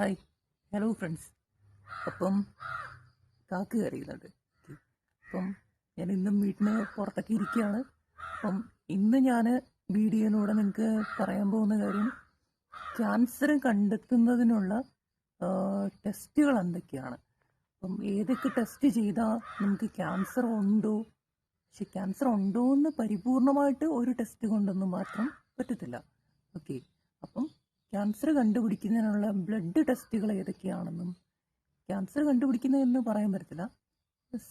Hi hello friends അപ്പം കാക്ക് കയറിയുന്നുണ്ട് അപ്പം ഞാൻ ഇന്നും വീട്ടിന് പുറത്തൊക്കെ ഇരിക്കുകയാണ്. അപ്പം ഇന്ന് ഞാൻ വീഡിയോയിലൂടെ നിങ്ങൾക്ക് പറയാൻ പോകുന്ന കാര്യം ക്യാൻസർ കണ്ടെത്തുന്നതിനുള്ള ടെസ്റ്റുകൾ എന്തൊക്കെയാണ്? അപ്പം ഏതൊക്കെ ടെസ്റ്റ് ചെയ്താൽ നമുക്ക് ക്യാൻസർ ഉണ്ടോ? പക്ഷെ ക്യാൻസർ ഉണ്ടോ എന്ന് പരിപൂർണമായിട്ട് ഒരു ടെസ്റ്റ് കൊണ്ടൊന്നും മാത്രം പറ്റത്തില്ല. ഓക്കെ. അപ്പം ക്യാൻസർ കണ്ടുപിടിക്കുന്നതിനുള്ള ബ്ലഡ് ടെസ്റ്റുകൾ ഏതൊക്കെയാണെന്നും ക്യാൻസർ കണ്ടുപിടിക്കുന്നതെന്ന് പറയാൻ പറ്റത്തില്ല.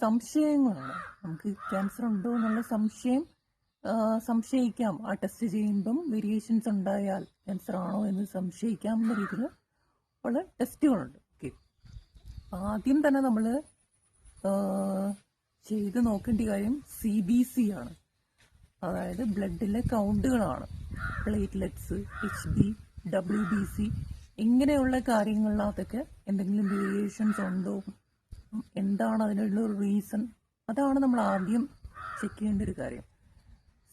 സംശയങ്ങളാണ് നമുക്ക് ക്യാൻസർ ഉണ്ടോ എന്നുള്ള സംശയം സംശയിക്കാം. ആ ടെസ്റ്റ് ചെയ്യുമ്പം വേരിയേഷൻസ് ഉണ്ടായാൽ ക്യാൻസർ ആണോ എന്ന് സംശയിക്കാം എന്ന രീതിയിൽ ഉള്ള ടെസ്റ്റുകളുണ്ട് ഓക്കെ ആദ്യം തന്നെ നമ്മൾ ചെയ്ത് നോക്കേണ്ട കാര്യം സി ബി സി ആണ്. അതായത് ബ്ലഡിലെ കൗണ്ടുകളാണ് platelets H B W B C ഇങ്ങനെയുള്ള കാര്യങ്ങളിനകത്തൊക്കെ എന്തെങ്കിലും വേരിയേഷൻസ് ഉണ്ടോ? എന്താണ് അതിനുള്ള റീസൺ അതാണ് നമ്മൾ ആദ്യം ചെക്ക് ചെയ്യേണ്ട ഒരു കാര്യം.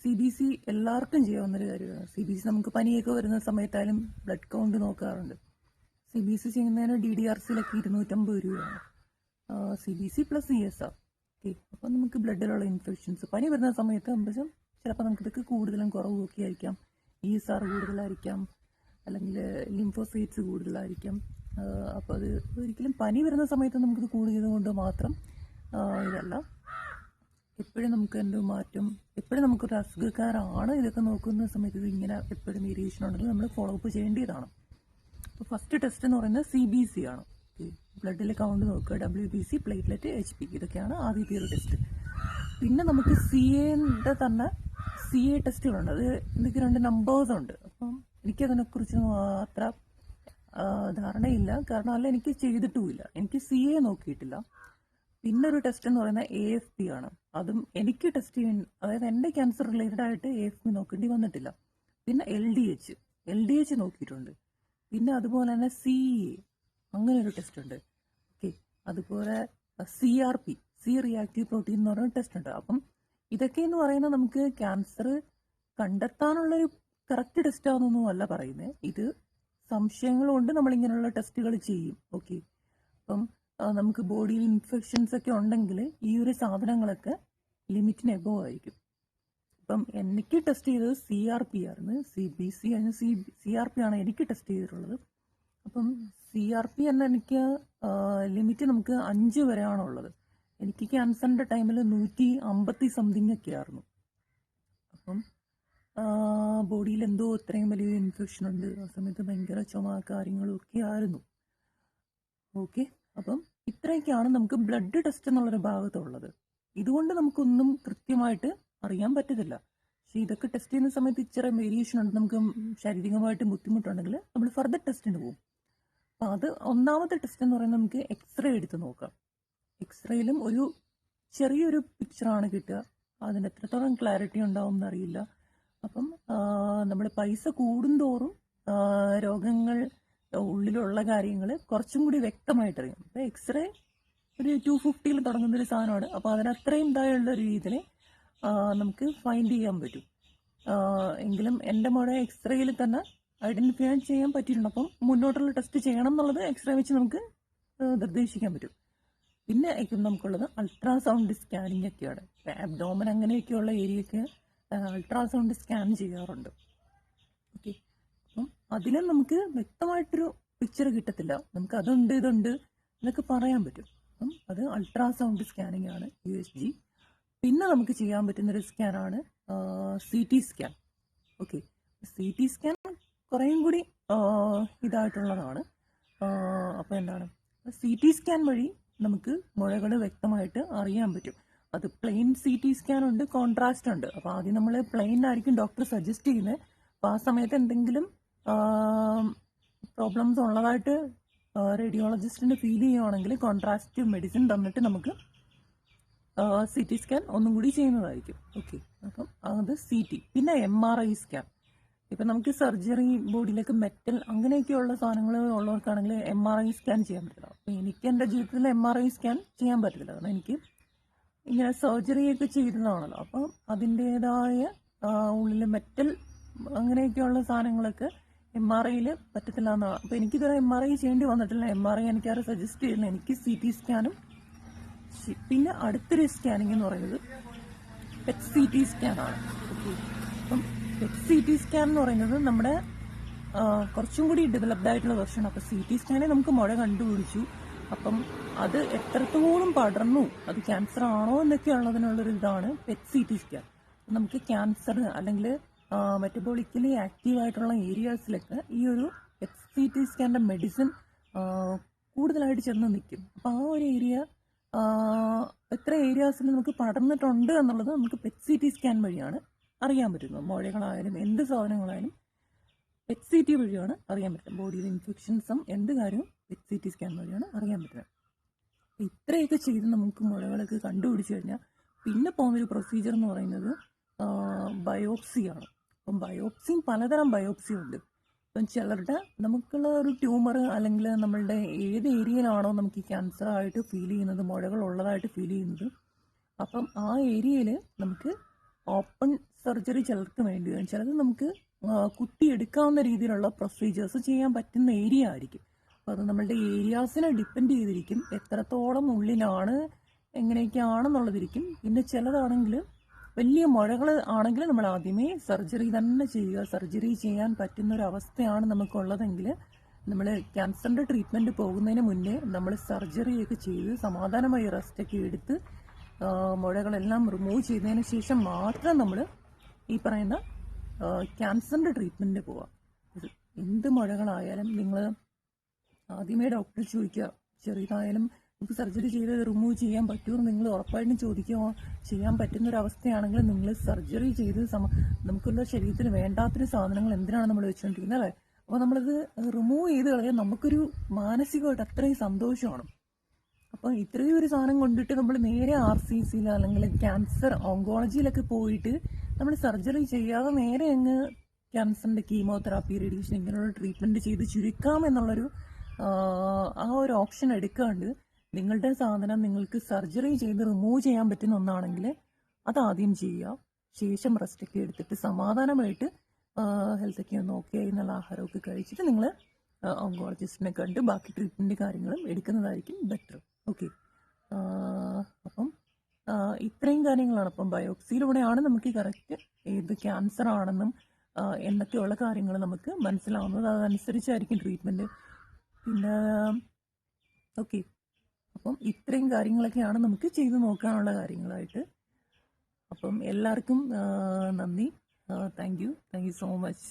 സി ബി സി എല്ലാവർക്കും ചെയ്യാവുന്നൊരു കാര്യമാണ്. സി ബി സി നമുക്ക് പനിയൊക്കെ വരുന്ന സമയത്തായാലും ബ്ലഡ് കൗണ്ട് നോക്കാറുണ്ട്. സി ബി സി ചെയ്യുന്നതിന് ഡി ഡി ആർ സിയിലൊക്കെ ഇരുന്നൂറ്റമ്പത് രൂപയാണ്. C B C plus C S R okay അപ്പം നമുക്ക് ബ്ലഡിലുള്ള ഇൻഫെക്ഷൻസ് പനി വരുന്ന സമയത്ത് ആകുമ്പോഴും ചിലപ്പോൾ നമുക്കിതൊക്കെ കൂടുതലും കുറവ് ഒക്കെ ആയിരിക്കാം ഇ എസ് ആർ കൂടുതലായിരിക്കാം. അല്ലെങ്കിൽ ലിംഫോസൈറ്റ്സ് കൂടുതലായിരിക്കും. അപ്പോൾ അത് ഒരിക്കലും പനി വരുന്ന സമയത്ത് നമുക്കിത് കൂടിയത് കൊണ്ട് മാത്രം ഇതല്ല. എപ്പോഴും നമുക്ക് എന്തോ മാറ്റം എപ്പോഴും നമുക്കൊരു അസുഖക്കാരാണ് ഇതൊക്കെ നോക്കുന്ന സമയത്ത് ഇത് ഇങ്ങനെ എപ്പോഴും വേരിയേഷൻ ഉണ്ടെങ്കിൽ നമ്മൾ ഫോളോ അപ്പ് ചെയ്യേണ്ടതാണ്. അപ്പോൾ ഫസ്റ്റ് ടെസ്റ്റ് എന്ന് പറയുന്നത് സി ബി സി ആണ്. ബ്ലഡിലെ കൗണ്ട് നോക്കുക. W B C platelet H P ഇതൊക്കെയാണ് ആദ്യത്തെ ഒരു ടെസ്റ്റ് പിന്നെ നമുക്ക് സി എന്റെ തന്നെ സി എ ടെസ്റ്റുകളുണ്ട് അത് ഇതൊക്കെ രണ്ട് നമ്പേഴ്സ് ഉണ്ട്. അപ്പം എനിക്കതിനെക്കുറിച്ച് അത്ര ധാരണയില്ല. കാരണം അല്ല എനിക്ക് ചെയ്തിട്ടുമില്ല. എനിക്ക് സി എ നോക്കിയിട്ടില്ല. പിന്നെ ഒരു ടെസ്റ്റ് എന്ന് പറയുന്നത് എ എഫ് പി ആണ്. അതും എനിക്ക് ടെസ്റ്റ് ചെയ്യാൻ അതായത് എന്റെ ക്യാൻസർ റിലേറ്റഡ് ആയിട്ട് എ എഫ് പി നോക്കേണ്ടി വന്നിട്ടില്ല. പിന്നെ L D H. L D H നോക്കിയിട്ടുണ്ട്. പിന്നെ അതുപോലെ തന്നെ സി എ. അങ്ങനെ ഒരു ടെസ്റ്റ് ഉണ്ട്. ഓക്കെ. അതുപോലെ C R P. C reactive protein എന്ന് പറയുന്ന ടെസ്റ്റ് ഉണ്ട്. അപ്പം ഇതൊക്കെ എന്ന് പറയുന്നത് നമുക്ക് ക്യാൻസർ കണ്ടെത്താനുള്ളൊരു കറക്റ്റ് ടെസ്റ്റ് ആണെന്നൊന്നും അല്ല പറയുന്നത് ഇത് സംശയങ്ങളുണ്ട് നമ്മൾ ഇങ്ങനെയുള്ള ടെസ്റ്റുകൾ ചെയ്യും. ഓക്കെ അപ്പം നമുക്ക് ബോഡിയിൽ ഇൻഫെക്ഷൻസ് ഒക്കെ ഉണ്ടെങ്കിൽ ഈ ഒരു സാധനങ്ങളൊക്കെ ലിമിറ്റിന് എബോ ആയിരിക്കും. ഇപ്പം എനിക്ക് ടെസ്റ്റ് ചെയ്തത് സി ആർ പി ആയിരുന്നു. സി ബി സി ആണ്. സി സി ആർ പി ആണ് എനിക്ക് ടെസ്റ്റ് ചെയ്തിട്ടുള്ളത്. അപ്പം സി ആർ പി തന്നെ എനിക്ക് ലിമിറ്റ് നമുക്ക് അഞ്ച് വരെയാണുള്ളത്. എനിക്ക് ക്യാൻസറിന്റെ ടൈമിൽ നൂറ്റി അമ്പത്തി സംതിങ് ഒക്കെ ആയിരുന്നു. അപ്പം ബോഡിയിൽ എന്തോ ഇത്രയും വലിയ ഇൻഫെക്ഷൻ ഉണ്ട്. ആ സമയത്ത് ഭയങ്കര ചുമ കാര്യങ്ങളും ഒക്കെ ആയിരുന്നു. ഓക്കെ അപ്പം ഇത്രയൊക്കെയാണ് നമുക്ക് ബ്ലഡ് ടെസ്റ്റ് എന്നുള്ളൊരു ഭാഗത്തുള്ളത്. ഇതുകൊണ്ട് നമുക്കൊന്നും കൃത്യമായിട്ട് അറിയാൻ പറ്റത്തില്ല. പക്ഷേ ഇതൊക്കെ ടെസ്റ്റ് ചെയ്യുന്ന സമയത്ത് ഇച്ചിരി വേരിയേഷൻ ഉണ്ട്. നമുക്ക് ശാരീരികമായിട്ട് ബുദ്ധിമുട്ടുണ്ടെങ്കിൽ നമ്മൾ ഫർദർ ടെസ്റ്റിന് പോകും. അപ്പം അത് ഒന്നാമത്തെ ടെസ്റ്റ് എന്ന് പറയുന്നത് നമുക്ക് എക്സ്റേ എടുത്ത് നോക്കാം. എക്സ്റേയിലും ഒരു ചെറിയൊരു പിക്ചറാണ് കിട്ടുക. അതിന് എത്രത്തോളം ക്ലാരിറ്റി ഉണ്ടാവും എന്നറിയില്ല. അപ്പം നമ്മുടെ പൈസ കൂടുന്തോറും രോഗങ്ങൾ ഉള്ളിലുള്ള കാര്യങ്ങൾ കുറച്ചും കൂടി വ്യക്തമായിട്ടറിയാം. അപ്പോൾ എക്സ്റേ ഒരു ടു ഫിഫ്റ്റിയിൽ തുടങ്ങുന്ന ഒരു സാധനമാണ് അപ്പോൾ അതിനത്രയും ഇതായുള്ള ഒരു രീതിയിൽ നമുക്ക് ഫൈൻഡ് ചെയ്യാൻ പറ്റും. എങ്കിലും എന്റെ മോളെ എക്സ്റേയിൽ തന്നെ ഐഡന്റിഫൈ ചെയ്യാൻ പറ്റിയിട്ടുണ്ട്. അപ്പം മുന്നോട്ടുള്ള ടെസ്റ്റ് ചെയ്യണം എന്നുള്ളത് എക്സ്റേ വെച്ച് നമുക്ക് നിർദ്ദേശിക്കാൻ പറ്റും. പിന്നെ നമുക്കുള്ളത് അൾട്രാസൗണ്ട് സ്കാനിങ് ഒക്കെയാണ് ആബ്ഡോമൻ അങ്ങനെയൊക്കെയുള്ള ഏരിയയൊക്കെ അൾട്രാസൗണ്ട് സ്കാൻ ചെയ്യാറുണ്ട്. ഓക്കെ അപ്പം അതിലും നമുക്ക് വ്യക്തമായിട്ടൊരു പിക്ചർ കിട്ടത്തില്ല. നമുക്ക് അതുണ്ട് ഇതുണ്ട് എന്നൊക്കെ പറയാൻ പറ്റും. അപ്പം അത് അൾട്രാസൗണ്ട് സ്കാനിങ് ആണ് യു എസ് ജി പിന്നെ നമുക്ക് ചെയ്യാൻ പറ്റുന്നൊരു സ്കാനാണ് C T scan okay C T scan കുറേയും കൂടി ഇതായിട്ടുള്ളതാണ്. അപ്പോൾ എന്താണ്? സി ടി സ്കാൻ വഴി നമുക്ക് മുഴകൾ വ്യക്തമായിട്ട് അറിയാൻ പറ്റും. അത് പ്ലെയിൻ സി ടി സ്കാൻ ഉണ്ട് കോൺട്രാസ്റ്റ് ഉണ്ട്. അപ്പോൾ ആദ്യം നമ്മൾ പ്ലെയിൻ ആയിരിക്കും ഡോക്ടർ സജസ്റ്റ് ചെയ്യുന്നത് അപ്പോൾ ആ സമയത്ത് എന്തെങ്കിലും പ്രോബ്ലംസ് ഉള്ളതായിട്ട് റേഡിയോളജിസ്റ്റിന് ഫീൽ ചെയ്യുവാണെങ്കിൽ കോൺട്രാസ്റ്റ് മെഡിസിൻ തന്നിട്ട് നമുക്ക് സി ടി സ്കാൻ ഒന്നും കൂടി ചെയ്യുന്നതായിരിക്കും. ഓക്കെ അപ്പം അത് സി ടി പിന്നെ എം ആർ ഐ സ്കാൻ ഇപ്പം നമുക്ക് സർജറി ബോഡിയിലേക്ക് മെറ്റൽ അങ്ങനെയൊക്കെയുള്ള സാധനങ്ങൾ ഉള്ളവർക്കാണെങ്കിൽ എം ആർ ഐ സ്കാൻ ചെയ്യാൻ പറ്റില്ല. അപ്പം എനിക്ക് എന്റെ ജീവിതത്തിൽ എം ആർ ഐ സ്കാൻ ചെയ്യാൻ പറ്റില്ല കാരണം എനിക്ക് ഇങ്ങനെ സർജറിയൊക്കെ ചെയ്തതാണല്ലോ അപ്പം അതിന്റേതായ ഉള്ളിൽ മെറ്റൽ അങ്ങനെയൊക്കെയുള്ള സാധനങ്ങളൊക്കെ എം ആർ ഐയിൽ പറ്റത്തില്ല എന്നാണ് അപ്പോൾ എനിക്കിതുവരെ എം ആർ ഐ ചെയ്യേണ്ടി വന്നിട്ടില്ല. എം ആർ ഐ എനിക്കാരും സജസ്റ്റ് ചെയ്യുന്നത് എനിക്ക് സി ടി സ്കാനും പിന്നെ അടുത്തൊരു സ്കാനിങ് എന്ന് പറയുന്നത് പെറ്റ് സി ടി സ്കാനാണ് അപ്പം പെറ്റ് സി ടി സ്കാൻ എന്ന് പറയുന്നത് നമ്മുടെ കുറച്ചും കൂടി ഡെവലപ്ഡ് ആയിട്ടുള്ള വെർഷൻ അപ്പം സി ടി സ്കാനെ നമുക്ക് മുഴ കണ്ടുപിടിച്ചു. അപ്പം അത് എത്രത്തോളം പടർന്നു? അത് ക്യാൻസർ ആണോ എന്നൊക്കെ ഉള്ളതിനുള്ളൊരു ഇതാണ് പെറ്റ് സി ടി സ്കാൻ നമുക്ക് ക്യാൻസർ അല്ലെങ്കിൽ മെറ്റബോളിക്കലി ആക്റ്റീവ് ആയിട്ടുള്ള ഏരിയാസിലൊക്കെ ഈ ഒരു പെറ്റ് സി ടി സ്കാന്റെ മെഡിസിൻ കൂടുതലായിട്ട് ചെന്ന് നിൽക്കും. അപ്പോൾ ആ ഒരു ഏരിയ എത്ര ഏരിയാസിൽ നമുക്ക് പടർന്നിട്ടുണ്ട് എന്നുള്ളത് നമുക്ക് പെറ്റ് സി ടി സ്കാൻ വഴിയാണ് അറിയാൻ പറ്റുന്നത്. മുഴകളായാലും എന്ത് സാധനങ്ങളായാലും പെറ്റ് സി ടി വഴിയാണ് അറിയാൻ പറ്റുന്നത് ബോഡിയിലെ ഇൻഫെക്ഷൻസും എന്ത് കാര്യവും എച്ച് സി ടി സ്കാൻ വഴിയാണ് അറിയാൻ പറ്റുന്നത് ഇത്രയൊക്കെ ചെയ്ത് നമുക്ക് മുഴകളൊക്കെ കണ്ടുപിടിച്ച് കഴിഞ്ഞാൽ പിന്നെ പോകുന്ന ഒരു പ്രൊസീജിയർ എന്ന് പറയുന്നത് ബയോപ്സിയാണ് അപ്പം ബയോപ്സിയും പലതരം ബയോപ്സി ഉണ്ട്. ഇപ്പം ചിലരുടെ നമുക്കുള്ള ഒരു ട്യൂമർ അല്ലെങ്കിൽ നമ്മളുടെ ഏത് ഏരിയയിലാണോ നമുക്ക് ഈ ക്യാൻസർ ആയിട്ട് ഫീൽ ചെയ്യുന്നത് മുഴകൾ ഉള്ളതായിട്ട് ഫീൽ ചെയ്യുന്നത്. അപ്പം ആ ഏരിയയിൽ നമുക്ക് ഓപ്പൺ സർജറി ചിലർക്ക് വേണ്ടി വരും. ചിലത് നമുക്ക് കുത്തിയെടുക്കാവുന്ന രീതിയിലുള്ള പ്രൊസീജിയേഴ്സ് ചെയ്യാൻ പറ്റുന്ന ഏരിയ ആയിരിക്കും. അപ്പോൾ അത് നമ്മളുടെ ഏരിയാസിനെ ഡിപ്പെൻഡ് ചെയ്തിരിക്കും. എത്രത്തോളം ഉള്ളിലാണ് എങ്ങനെയൊക്കെയാണെന്നുള്ളതിരിക്കും. പിന്നെ ചിലതാണെങ്കിൽ വലിയ മുഴകൾ ആണെങ്കിൽ നമ്മൾ ആദ്യമേ സർജറി തന്നെ ചെയ്യുക. സർജറി ചെയ്യാൻ പറ്റുന്ന ഒരു അവസ്ഥയാണ് നമുക്കുള്ളതെങ്കിൽ നമ്മൾ ക്യാൻസറിന്റെ ട്രീറ്റ്മെന്റ് പോകുന്നതിന് മുന്നേ നമ്മൾ സർജറിയൊക്കെ ചെയ്ത് സമാധാനമായി റെസ്റ്റൊക്കെ എടുത്ത് മുഴകളെല്ലാം റിമൂവ് ചെയ്തതിന് ശേഷം മാത്രം നമ്മൾ ഈ പറയുന്ന ക്യാൻസറിന്റെ ട്രീറ്റ്മെന്റിന് പോവാം. എന്ത് മുഴകളായാലും നിങ്ങൾ ആദ്യമേ ഡോക്ടറെ ചോദിക്കുക ചെറിയതായാലും നമുക്ക് സർജറി ചെയ്ത് റിമൂവ് ചെയ്യാൻ പറ്റുമോ നിങ്ങൾ ഉറപ്പായിട്ടും ചോദിക്കുക. ചെയ്യാൻ പറ്റുന്ന ഒരു അവസ്ഥയാണെങ്കിൽ നിങ്ങൾ സർജറി ചെയ്ത് സമ നമുക്കുള്ള ശരീരത്തിന് വേണ്ടാത്തൊരു സാധനങ്ങൾ എന്തിനാണ് നമ്മൾ വെച്ചുകൊണ്ടിരിക്കുന്നത് അല്ലേ? അപ്പോൾ നമ്മളത് റിമൂവ് ചെയ്ത് കളയാൻ നമുക്കൊരു മാനസികമായിട്ട് അത്രയും സന്തോഷമാണ്. അപ്പോൾ ഇത്രയും ഒരു സാധനം കൊണ്ടിട്ട് നമ്മൾ നേരെ ആർ സി സിയിൽ അല്ലെങ്കിൽ ക്യാൻസർ ഓങ്കോളജിയിലൊക്കെ പോയിട്ട് നമ്മൾ സർജറി ചെയ്യാതെ നേരെ അങ്ങ് ക്യാൻസറിന്റെ കീമോതെറാപ്പി റേഡിയേഷൻ ഇങ്ങനെയുള്ള ട്രീറ്റ്മെന്റ് ചെയ്ത് ചുരുക്കാം എന്നുള്ളൊരു ആ, ഒരു ഓപ്ഷൻ എടുക്കാണ്ട് നിങ്ങളുടെ സാധനം നിങ്ങൾക്ക് സർജറി ചെയ്ത് റിമൂവ് ചെയ്യാൻ പറ്റുന്ന ഒന്നാണെങ്കിൽ അത് ആദ്യം ചെയ്യുക. ശേഷം റെസ്റ്റൊക്കെ എടുത്തിട്ട് സമാധാനമായിട്ട് ഹെൽത്തൊക്കെ ഒന്ന് ഓക്കെ നല്ല ആഹാരമൊക്കെ കഴിച്ചിട്ട് നിങ്ങൾ ഓങ്കോളജിസ്റ്റിനെ കണ്ട് ബാക്കി ട്രീറ്റ്മെന്റ് കാര്യങ്ങളും എടുക്കുന്നതായിരിക്കും ബെറ്റർ ഓക്കെ അപ്പം ഇത്രയും കാര്യങ്ങളാണ് അപ്പം ബയോപ്സിയിലൂടെയാണ് നമുക്ക് കറക്റ്റ് ഏത് ക്യാൻസർ ആണെന്നും എന്നൊക്കെയുള്ള കാര്യങ്ങൾ നമുക്ക് മനസ്സിലാവുന്നത്. അതനുസരിച്ചായിരിക്കും ട്രീറ്റ്മെന്റ് പിന്നെ ഓക്കെ അപ്പം ഇത്രയും കാര്യങ്ങളൊക്കെയാണ് നമുക്ക് ചെയ്തു നോക്കാനുള്ള കാര്യങ്ങളായിട്ട്. അപ്പം എല്ലാവർക്കും നന്ദി. Thank you thank you so much